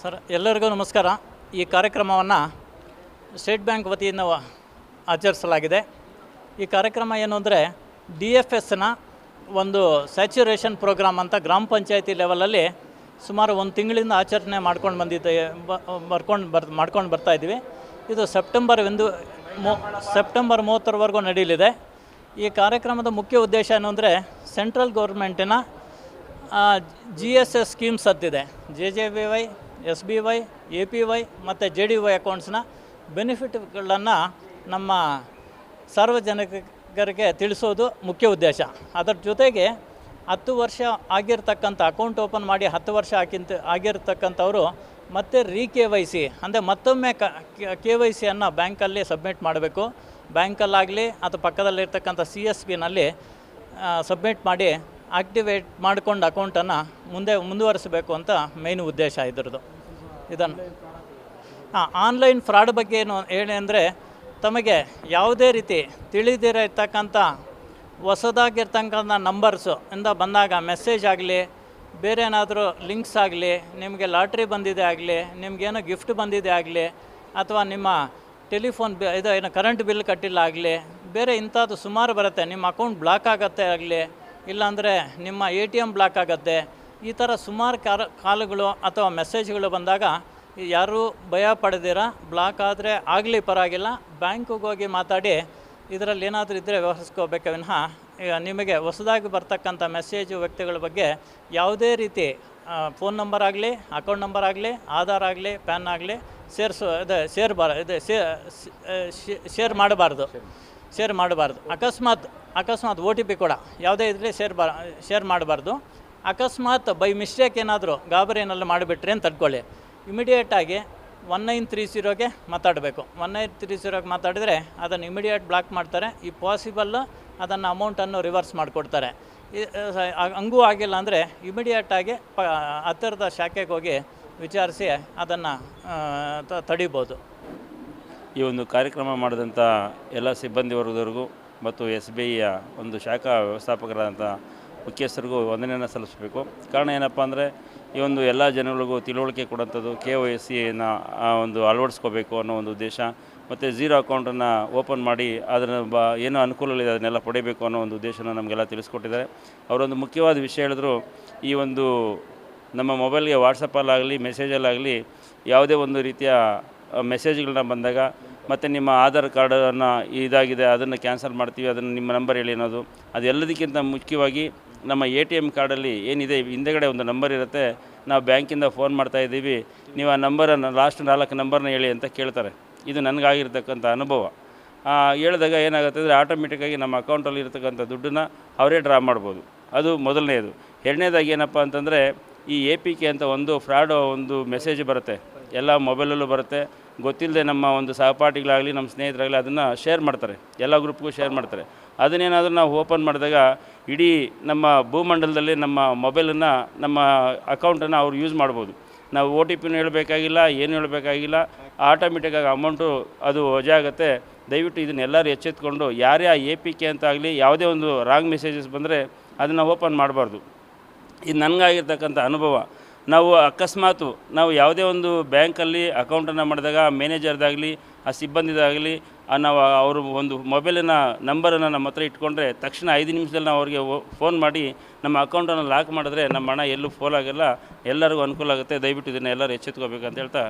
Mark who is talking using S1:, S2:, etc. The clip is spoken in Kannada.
S1: ಸರ್, ಎಲ್ಲರಿಗೂ ನಮಸ್ಕಾರ. ಈ ಕಾರ್ಯಕ್ರಮವನ್ನು ಸ್ಟೇಟ್ ಬ್ಯಾಂಕ್ ವತಿಯಿಂದ ಆಚರಿಸಲಾಗಿದೆ. ಈ ಕಾರ್ಯಕ್ರಮ ಏನು ಅಂದರೆ ಡಿ ಎಫ್ ಎಸ್ನ ಒಂದು ಸ್ಯಾಚುರೇಷನ್ ಪ್ರೋಗ್ರಾಮ್ ಅಂತ ಗ್ರಾಮ ಪಂಚಾಯತಿ ಲೆವೆಲಲ್ಲಿ ಸುಮಾರು ಒಂದು ತಿಂಗಳಿಂದ ಆಚರಣೆ ಮಾಡ್ಕೊಂಡು ಬಂದಿದ್ದೆ ಬರ್ಕೊಂಡು ಬರ್ ಮಾಡ್ಕೊಂಡು ಬರ್ತಾ ಇದ್ವಿ ಇದು ಸೆಪ್ಟೆಂಬರ್ ಒಂದು ಮೂ ಸೆಪ್ಟೆಂಬರ್ ಮೂವತ್ತರವರೆಗೂ ನಡೀಲಿದೆ ಈ ಕಾರ್ಯಕ್ರಮದ ಮುಖ್ಯ ಉದ್ದೇಶ ಏನು ಅಂದರೆ ಸೆಂಟ್ರಲ್ ಗೌರ್ಮೆಂಟಿನ G S S schemes ಹತ್ತಿದೆ J J B Y S B Y A P Y ಮತ್ತು ಜೆ ಡಿ ವೈ ಅಕೌಂಟ್ಸ್ನ ಬೆನಿಫಿಟ್ಗಳನ್ನು ನಮ್ಮ ಸಾರ್ವಜನಿಕರಿಗೆ ತಿಳಿಸೋದು ಮುಖ್ಯ ಉದ್ದೇಶ. ಅದರ ಜೊತೆಗೆ ಹತ್ತು ವರ್ಷ ಆಗಿರ್ತಕ್ಕಂಥ ಅಕೌಂಟ್ ಓಪನ್ ಮಾಡಿ ಹತ್ತು ವರ್ಷ ಹಾಕಿಂತ ಆಗಿರ್ತಕ್ಕಂಥವರು ಮತ್ತೆ ರೀ ಕೆ ವೈ ಸಿ ಅಂದರೆ ಮತ್ತೊಮ್ಮೆ ಕ, ಕೆ ವೈ ಸಿಯನ್ನು ಬ್ಯಾಂಕಲ್ಲಿ ಸಬ್ಮಿಟ್ ಮಾಡಬೇಕು. ಬ್ಯಾಂಕಲ್ಲಾಗಲಿ ಅಥವಾ ಪಕ್ಕದಲ್ಲಿರ್ತಕ್ಕಂಥ ಸಿ ಎಸ್ ಬಿನಲ್ಲಿ ಸಬ್ಮಿಟ್ ಮಾಡಿ ಆಕ್ಟಿವೇಟ್ ಮಾಡಿಕೊಂಡು ಅಕೌಂಟನ್ನು ಮುಂದೆ ಮುಂದುವರಿಸಬೇಕು ಅಂತ ಮೇನ್ ಉದ್ದೇಶ ಇದ್ರದ್ದು. ಇದನ್ನು. ಹಾಂ ಆನ್ಲೈನ್ ಫ್ರಾಡ್ ಬಗ್ಗೆ ಏನು ಅಂದರೆ ತಮಗೆ ಯಾವುದೇ ರೀತಿ ತಿಳಿದಿರೋ ಇರ್ತಕ್ಕಂಥ ಹೊಸದಾಗಿರ್ತಕ್ಕಂಥ ನಂಬರ್ಸು ಇಂದ ಬಂದಾಗ ಮೆಸೇಜ್ ಆಗಲಿ, ಬೇರೆ ಏನಾದರೂ ಲಿಂಕ್ಸ್ ಆಗಲಿ, ನಿಮಗೆ ಲಾಟ್ರಿ ಬಂದಿದೆ ಆಗಲಿ ನಿಮಗೇನೋ ಗಿಫ್ಟ್ ಬಂದಿದೆ ಆಗಲಿ, ಅಥವಾ ನಿಮ್ಮ ಟೆಲಿಫೋನ್ ಬಿ ಇದು ಏನು ಕರೆಂಟ್ ಬಿಲ್ ಕಟ್ಟಿಲ್ಲ ಆಗಲಿ, ಬೇರೆ ಇಂಥದ್ದು ಸುಮಾರು ಬರುತ್ತೆ, ನಿಮ್ಮ ಅಕೌಂಟ್ ಬ್ಲಾಕ್ ಆಗತ್ತೆ ಆಗಲಿ ಇಲ್ಲಾಂದರೆ ನಿಮ್ಮ ಎ ಟಿ ಎಂ ಬ್ಲಾಕ್ ಆಗುತ್ತೆ ಈ ಥರ ಸುಮಾರು ಕಾರ ಕಾಲುಗಳು ಅಥವಾ ಮೆಸೇಜ್ಗಳು ಬಂದಾಗ ಯಾರೂ ಭಯ ಪಡೆದಿರ? ಬ್ಲಾಕ್ ಆದರೆ ಆಗಲಿ ಪರವಾಗಿಲ್ಲ. ಬ್ಯಾಂಕಿಗೆ ಹೋಗಿ ಮಾತಾಡಿ, ಇದರಲ್ಲಿ ಏನಾದರೂ ಇದ್ದರೆ ವ್ಯವಹರಿಸ್ಕೋಬೇಕೆ ವಿನಃ, ಈಗ ನಿಮಗೆ ಹೊಸದಾಗಿ ಬರ್ತಕ್ಕಂಥ ಮೆಸೇಜು ವ್ಯಕ್ತಿಗಳ ಬಗ್ಗೆ ಯಾವುದೇ ರೀತಿ ಫೋನ್ ನಂಬರ್ ಆಗಲಿ, ಅಕೌಂಟ್ ನಂಬರ್ ಆಗಲಿ, ಆಧಾರ್ ಆಗಲಿ, ಪ್ಯಾನ್ ಆಗಲಿ ಸೇರಿಸೋ ಇದು ಸೇರ್ಬಾರ ಇದು ಶೇರ್ ಮಾಡಬಾರ್ದು. ಶೇರ್ ಮಾಡಬಾರ್ದು. ಅಕಸ್ಮಾತ್ ಅಕಸ್ಮಾತ್ ಓ ಟಿ ಪಿ ಕೂಡ ಯಾವುದೇ ಇದ್ದರೆ ಶೇರ್ ಬಾ ಶೇರ್ ಮಾಡಬಾರ್ದು. ಅಕಸ್ಮಾತ್ ಬೈ ಮಿಸ್ಟೇಕ್ ಏನಾದರೂ ಗಾಬರಿ ಏನಾದ್ರು ಮಾಡಿಬಿಟ್ರೆ ಅಂತ ತಡ್ಕೊಳ್ಳಿ ಇಮಿಡಿಯೇಟಾಗಿ ಒನ್ ನೈನ್ ತ್ರೀ ಜೀರೋಗೆ ಮಾತಾಡಬೇಕು. ಒನ್ ನೈನ್ ತ್ರೀ ಜೀರೋಗೆ ಮಾತಾಡಿದರೆ ಅದನ್ನು ಇಮಿಡಿಯೇಟ್ ಬ್ಲಾಕ್ ಮಾಡ್ತಾರೆ. ಈ ಪಾಸಿಬಲ್ಲು ಅದನ್ನು ಅಮೌಂಟನ್ನು ರಿವರ್ಸ್ ಮಾಡಿಕೊಡ್ತಾರೆ. ಹಂಗೂ ಆಗಿಲ್ಲ ಅಂದರೆ ಇಮಿಡಿಯೇಟಾಗಿ ಪ ಹತ್ತಿರದ ಶಾಖೆಗೆ ಹೋಗಿ ವಿಚಾರಿಸಿ ಅದನ್ನು ತಡಿಬೋದು.
S2: ಈ ಒಂದು ಕಾರ್ಯಕ್ರಮ ಮಾಡಿದಂಥ ಎಲ್ಲ ಸಿಬ್ಬಂದಿ ವರ್ಗದವರಿಗೂ ಮತ್ತು ಎಸ್ ಬಿ ಐಯ ಒಂದು ಶಾಖಾ ವ್ಯವಸ್ಥಾಪಕರಾದಂಥ ಮುಖ್ಯಸ್ಥರಿಗೂ ವಂದನೆಯನ್ನು ಸಲ್ಲಿಸಬೇಕು. ಕಾರಣ ಏನಪ್ಪ ಅಂದರೆ, ಈ ಒಂದು ಎಲ್ಲ ಜನಗಳಿಗೂ ತಿಳುವಳಿಕೆ ಕೊಡೋಂಥದ್ದು ಕೆ ಒ ಎಸ್ ಸಿನ ಒಂದು ಅಳವಡಿಸ್ಕೋಬೇಕು ಅನ್ನೋ ಒಂದು ಉದ್ದೇಶ, ಮತ್ತು ಝೀರೋ ಅಕೌಂಟನ್ನು ಓಪನ್ ಮಾಡಿ ಅದರ ಬ ಏನೋ ಅನುಕೂಲಗಳಿದೆ ಅದನ್ನೆಲ್ಲ ಪಡಿಬೇಕು ಅನ್ನೋ ಒಂದು ಉದ್ದೇಶನ ನಮಗೆಲ್ಲ ತಿಳಿಸ್ಕೊಟ್ಟಿದ್ದಾರೆ. ಅವರೊಂದು ಮುಖ್ಯವಾದ ವಿಷಯ ಹೇಳಿದ್ರು, ಈ ಒಂದು ನಮ್ಮ ಮೊಬೈಲ್ಗೆ ವಾಟ್ಸಪ್ಪಲ್ಲಾಗಲಿ, ಮೆಸೇಜಲ್ಲಾಗಲಿ ಯಾವುದೇ ಒಂದು ರೀತಿಯ ಮೆಸೇಜ್ಗಳನ್ನ ಬಂದಾಗ ಮತ್ತು ನಿಮ್ಮ ಆಧಾರ್ ಕಾರ್ಡನ್ನು ಇದಾಗಿದೆ, ಅದನ್ನು ಕ್ಯಾನ್ಸಲ್ ಮಾಡ್ತೀವಿ, ಅದನ್ನು ನಿಮ್ಮ ನಂಬರ್ ಹೇಳಿ ಅನ್ನೋದು. ಅದೆಲ್ಲದಕ್ಕಿಂತ ಮುಖ್ಯವಾಗಿ ನಮ್ಮ ಎ ಟಿ ಎಂ ಕಾರ್ಡಲ್ಲಿ ಏನಿದೆ, ಹಿಂದೆಗಡೆ ಒಂದು ನಂಬರ್ ಇರುತ್ತೆ, ನಾವು ಬ್ಯಾಂಕಿಂದ ಫೋನ್ ಮಾಡ್ತಾ ಇದ್ದೀವಿ, ನೀವು ಆ ನಂಬರನ್ನು ಲಾಸ್ಟ್ ನಾಲ್ಕು ನಂಬರ್ನ ಹೇಳಿ ಅಂತ ಕೇಳ್ತಾರೆ. ಇದು ನನಗಾಗಿರ್ತಕ್ಕಂಥ ಅನುಭವ. ಹೇಳಿದಾಗ ಏನಾಗುತ್ತೆ ಅಂದರೆ ಆಟೋಮೆಟಿಕ್ಕಾಗಿ ನಮ್ಮ ಅಕೌಂಟಲ್ಲಿ ಇರತಕ್ಕಂಥ ದುಡ್ಡನ್ನ ಅವರೇ ಡ್ರಾ ಮಾಡ್ಬೋದು. ಅದು ಮೊದಲನೇದು. ಎರಡನೇದಾಗಿ ಏನಪ್ಪ ಅಂತಂದರೆ ಈ ಎ ಪಿ ಕೆ ಅಂತ ಒಂದು ಫ್ರಾಡ್ ಒಂದು ಮೆಸೇಜ್ ಬರುತ್ತೆ. ಎಲ್ಲ ಮೊಬೈಲಲ್ಲೂ ಬರುತ್ತೆ. ಗೊತ್ತಿಲ್ಲದೆ ನಮ್ಮ ಒಂದು ಸಹಪಾಠಿಗಳಾಗಲಿ, ನಮ್ಮ ಸ್ನೇಹಿತರಾಗಲಿ ಅದನ್ನು ಶೇರ್ ಮಾಡ್ತಾರೆ. ಎಲ್ಲ ಗ್ರೂಪ್ಗೂ ಶೇರ್ ಮಾಡ್ತಾರೆ. ಅದನ್ನೇನಾದರೂ ನಾವು ಓಪನ್ ಮಾಡಿದಾಗ ಇಡೀ ನಮ್ಮ ಭೂಮಂಡಲದಲ್ಲಿ ನಮ್ಮ ಮೊಬೈಲನ್ನು, ನಮ್ಮ ಅಕೌಂಟನ್ನು ಅವ್ರು ಯೂಸ್ ಮಾಡ್ಬೋದು. ನಾವು ಒ ಟಿ ಪಿನೂ ಹೇಳಬೇಕಾಗಿಲ್ಲ, ಏನು ಹೇಳಬೇಕಾಗಿಲ್ಲ ಆಟೋಮೆಟಿಕ್ಕಾಗಿ ಅಮೌಂಟು ಅದು ವಜಾ ಆಗುತ್ತೆ. ದಯವಿಟ್ಟು ಇದನ್ನ ಎಲ್ಲರೂ ಎಚ್ಚೆತ್ಕೊಂಡು, ಯಾರೇ ಆ ಎ ಪಿ ಕೆ ಅಂತ ಆಗಲಿ, ಯಾವುದೇ ಒಂದು ರಾಂಗ್ ಮೆಸೇಜಸ್ ಬಂದರೆ ಅದನ್ನು ಓಪನ್ ಮಾಡಬಾರ್ದು. ಇದು ನನಗಾಗಿರ್ತಕ್ಕಂಥ ಅನುಭವ. ನಾವು ಅಕಸ್ಮಾತು ನಾವು ಯಾವುದೇ ಒಂದು ಬ್ಯಾಂಕಲ್ಲಿ ಅಕೌಂಟನ್ನು ಮಾಡಿದಾಗ ಆ ಮ್ಯಾನೇಜರ್ದಾಗಲಿ, ಆ ಸಿಬ್ಬಂದಿದಾಗಲಿ ನಾವು ಅವರು ಒಂದು ಮೊಬೈಲಿನ ನಂಬರನ್ನು ನಮ್ಮ ಹತ್ರ ಇಟ್ಕೊಂಡ್ರೆ ತಕ್ಷಣ ಐದು ನಿಮಿಷದಲ್ಲಿ ನಾವು ಅವ್ರಿಗೆ ಫೋನ್ ಮಾಡಿ ನಮ್ಮ ಅಕೌಂಟನ್ನು ಲಾಕ್ ಮಾಡಿದ್ರೆ ನಮ್ಮ ಹಣ ಎಲ್ಲೂ ಫೋಲ್ ಆಗಲ್ಲ ಎಲ್ಲರಿಗೂ ಅನುಕೂಲ ಆಗುತ್ತೆ. ದಯವಿಟ್ಟು ಇದನ್ನು ಎಲ್ಲರೂ ಎಚ್ಚೆತ್ಕೋಬೇಕಂತ ಹೇಳ್ತಾ